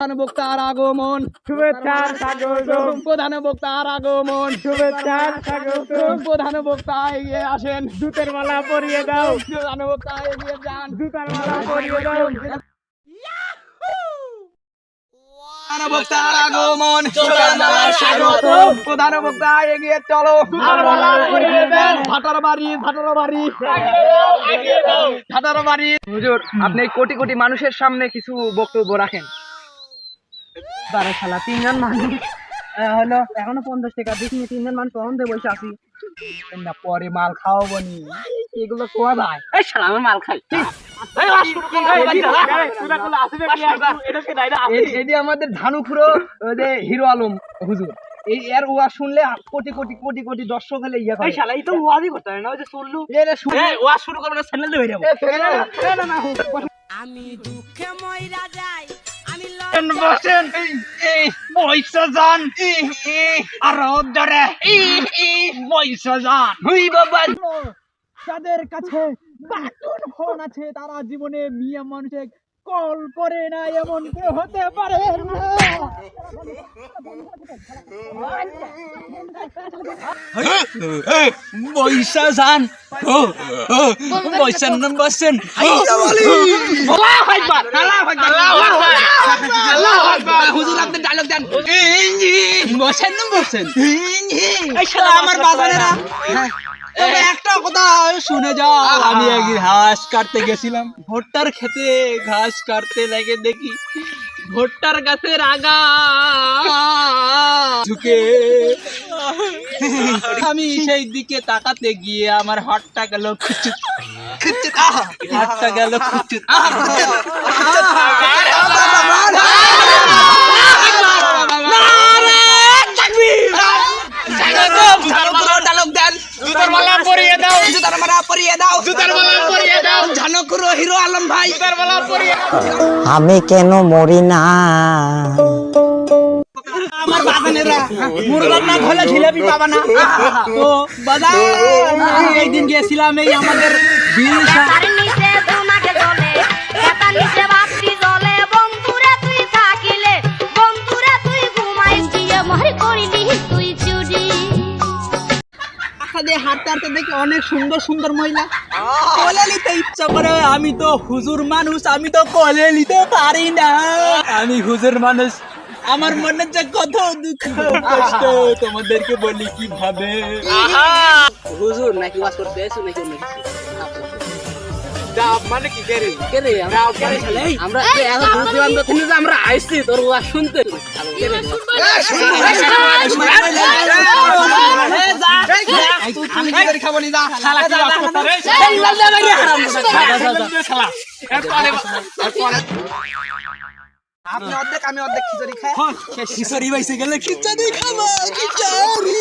প্রধান বক্তার আগমন। শুভেচ্ছার স্বাগতম প্রধান বক্তার আগমন। শুভেচ্ছার স্বাগতম প্রধান বক্তা এগিয়ে আসেন। জুতের মালা পরিয়ে দাও। প্রধান বক্তা এগিয়ে যান। জুতার মালা পরিয়ে দাও। প্রধান বক্তা এগিয়ে চলো। মালা পরিয়ে দেন। ভাটার বাড়ি ভাটার বাড়ি। ভাটার বাড়ি। হুজুর আপনি কোটি কোটি মানুষের সামনে কিছু বক্তব্য রাখেন। বারো সালা তিনজন মানুষ। হলো এখনও পঞ্চাশ টাকা দিচ্ছি তিনজন মানুষ বসে আছি না পরে মাল খাওয়াবো নি। এগুলো কোয়া যায়। এই শালা আমি মাল খাই। এটি আমাদের ধানুখুরো যে হিরো আলম হুজুর। এই এর ওয়া শুনলে কোটি কোটি কোটি কোটি দর্শক হলে ইয়া করে। শালা এই তো ওয়াজই করতে না ওই যে শুনলু শুনে ওয়াজ শুরু করবে চ্যানেল যাব। না, না, না, হুজুর, বসেন। আমি দুঃখে ময়রা যাই বসেন পয়সা যান। আর ধরে। পয়সা যান। হুই বাবা। যাদের কাছে বাটন ফোন আছে তারা জীবনে মিয়া মানুষে কল করে না এমন কেউ হতে পারে না। পয়সা যান। পয়সা বসেন হুজুর আপনি ডায়লগ দেন। বসেন না বসেন। এই শালা আমার বাজারেরা তবে একটা কথা শুনে যাও আমি একদিন ঘাস কাটতে গেছিলাম। ভুট্টার খেতে ঘাস কাটতে লাগে দেখি। ভুট্টার গাছের আগা ঝুঁকে। আমি সেই দিকে তাকাতে গিয়ে আমার হাতটা গেল খুচুত। হাতটা গেল খুচুত ডায়লগ দেন জুতার মালা পরিয়ে দাও জুতার মালা পরিয়ে দাও। জুতার মালা পরিয়ে দাও। ঝানকুরো হিরো আলম ভাই। জুতার মালা পরিয়ে আমি কেন মরি না? আমার বাবা মুরগার না হলে জিলাপি পাবা না। তো বাজার একদিন গেছিলাম এই আমাদের বিল দিয়ে হাঁটতে হাঁটতে দেখি অনেক সুন্দর সুন্দর মহিলা। কোলে নিতে ইচ্ছা করে আমি তো হুজুর মানুষ আমি তো কোলে নিতে পারি না। আমি হুজুর মানুষ। আমার মনে যে কত দুঃখ কষ্ট তোমাদেরকে বলি কীভাবে? হুজুর নাকি ওয়াজ করতে এসো নাকি অন্য কিছু? মানে কি আমরা এত দূর দূরান্ত থেকে আমরা আইছি তোর ওয়াজ শুনতে? খাব নি। যা শালা কি বাস এই লাল দে হারাম শালা আপনি অর্ধেক আমি অর্ধেক খিচুড়ি খাই। খিচুড়ি বাইসে গেলে খিচুড়ি খাব খিচুড়ি।